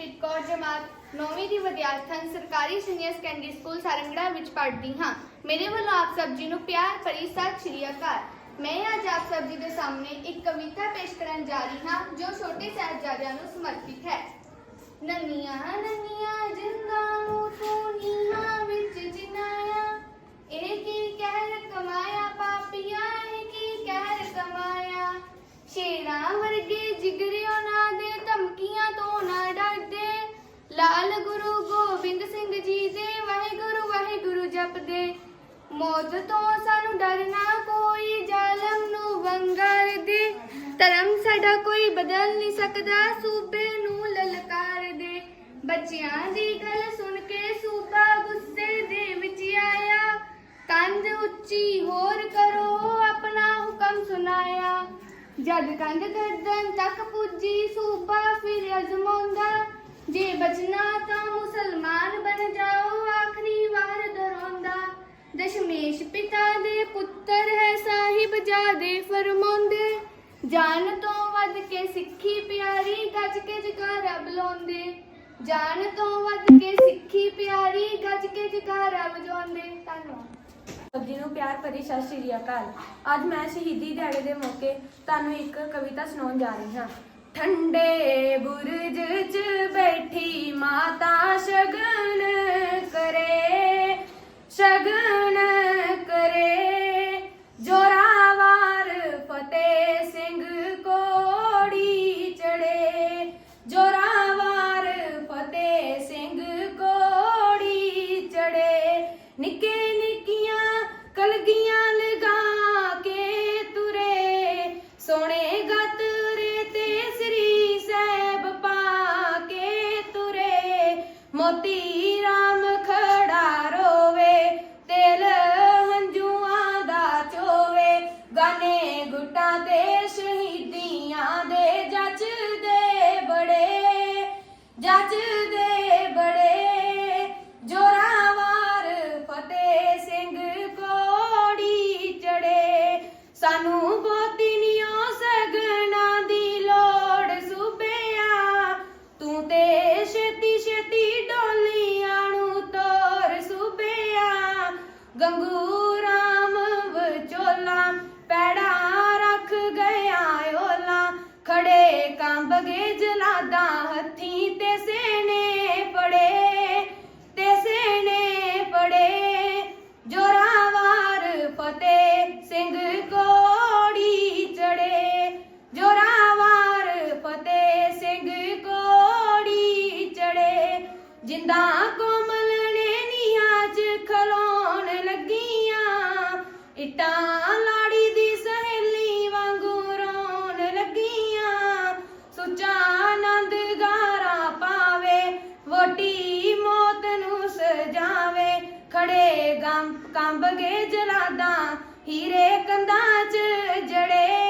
ਹਰਮਨਪ੍ਰੀਤ ਕੌਰ ਜਮਾਤ 9ਵੀਂ ਦੀ ਵਿਦਿਆਰਥਣ ਸਰਕਾਰੀ ਸੀਨੀਅਰ ਸੈਕੰਡਰੀ ਸਕੂਲ ਸਾਰੰਗੜਾ ਵਿੱਚ ਪੜ੍ਹਦੀ ਹਾਂ। ਮੇਰੇ ਵੱਲੋਂ ਆਪ ਸਭ ਜੀ ਨੂੰ ਪਿਆਰ ਭਰੀ ਸਤਿ ਸ਼੍ਰੀ ਅਕਾਲ। ਮੈਂ ਅੱਜ ਆਪ ਸਭ ਜੀ ਦੇ ਸਾਹਮਣੇ ਇੱਕ ਕਵਿਤਾ ਪੇਸ਼ ਕਰਨ ਜਾ ਰਹੀ ਹਾਂ, ਜੋ ਛੋਟੇ ਸਾਹਿਬਜ਼ਾਦਿਆਂ ਨੂੰ ਸਮਰਪਿਤ ਹੈ। ਨੰਨੀਆਂ ਨੰਨੀਆਂ ਜਿੰਦਾਂ ਨੂੰ ਤੂੰ ਨੀਹਾਂ ਵਿੱਚ ਜਿਨਾਇਆ, ਇਹ ਕੀ ਕਹਿਰ ਕਮਾਇਆ, ਪਾਪੀਆਂ, ਇਹ ਕੀ ਕਹਿਰ ਕਮਾਇਆ। ਸ਼ੇਰਾਂ ਵਰਗੇ ਜਿਗਰਿਓ ਮੌਤ ਤੋਂ ਸਾਨੂੰ ਡਰਨਾ ਕੋਈ ਜ਼ਾਲਮ ਨੂੰ ਵੰਗਾਰ ਦੇ। ਧਰਮ ਸਾਡਾ ਕੋਈ ਬਦਲ ਨਹੀਂ ਸਕਦਾ, ਸੂਬੇ ਨੂੰ ਲਲਕਾਰ ਦੇ। ਬੱਚਿਆਂ ਦੀ ਗੱਲ ਸੁਣ ਕੇ ਸੂਬਾ ਗੁੱਸੇ ਦੇ ਵਿੱਚ ਆਇਆ। ਕੰਧ ਉੱਚੀ ਹੋਰ ਕਰੋ, ਆਪਣਾ ਹੁਕਮ ਸੁਣਾਇਆ। ਜਦ ਕੰਧ ਗਰਦਨ ਤੱਕ ਪੁੱਜੀ, ਸੂਬਾ ਫਿਰ ਅਜ਼ਮਾਉਂਦਾ। ਜੇ ਬਚਨਾ ਤਾਂ ਮੁਸਲਮਾਨ ਬਣ ਜਾਓ ਸਾਹਿਬ ਜਾਦੇ ਫਰਮਾਉਂਦੇ, ਜਾਨ ਤੋਂ ਵੱਧ ਕੇ ਸਿੱਖੀ ਪਿਆਰੀ ਗੱਜ ਕੇ ਜਕਾਰਾ ਬੁਲਾਉਂਦੇ। ਜਾਨ ਤੋਂ ਵੱਧ ਕੇ ਸਿੱਖੀ ਪਿਆਰੀ ਗੱਜ ਕੇ ਜਕਾਰਾ ਵਜਾਉਂਦੇ। ਧੰਨਵਾਦ। ਸਭ ਜੀ ਨੂੰ ਪਿਆਰ ਭਰੀ ਸਤਿ ਸ਼੍ਰੀ ਅਕਾਲ। ਅੱਜ ਮੈਂ ਸ਼ਹੀਦੀ ਦਿਹਾੜੇ ਦੇ ਮੌਕੇ ਤੁਹਾਨੂੰ ਇੱਕ ਕਵਿਤਾ ਸੁਣਾਉਣ ਜਾ ਰਹੀ ਹਾਂ। ਠੰਡੇ ਬੁਰਜ 'ਚ ਬੈਠੀ ਮਾਤਾ ਸ਼ਗਨ ਕਰੇ ਮੋਤੀ ਰਾਮ ਖੜਾ ਰੋਵੇ, ਤੇਲ ਹੰਝੂਆਂ ਦਾ ਚੋਵੇ। ਗਾਣੇ ਗੁੱਟਾਂ ਤੇ ਸ਼ਹੀਦੀਆਂ ਦੇ ਜੱਜਦੇ ਬੜੇ, ਜੱਜ ਗਏ ਹੱਥੀ ਤੇ ਸੇਨੇ ਪੜੇ ਤੇ ਸੇਨੇ ਪੜੇ ਜੋਰਾਵਾਰ ਫਤਿਹ ਸਿੰਘ ਕੋੜੀ ਚੜੇ ਜੋਰਾਵਾਰ ਫਤਿਹ ਸਿੰਘ ਕੋੜੀ ਚੜੇ ਜਿੰਦਾ ਕੋਮਲ ਨੇ ਨੀਹਾਂ 'ਚ ਖਲੋਣ ਲੱਗੀਆਂ। ਇਟਾਂ ਕੰਬ ਗੇ ਜਲਾਦਾ ਹੀਰੇ ਕੰਧਾਂ 'ਚ ਜੜੇ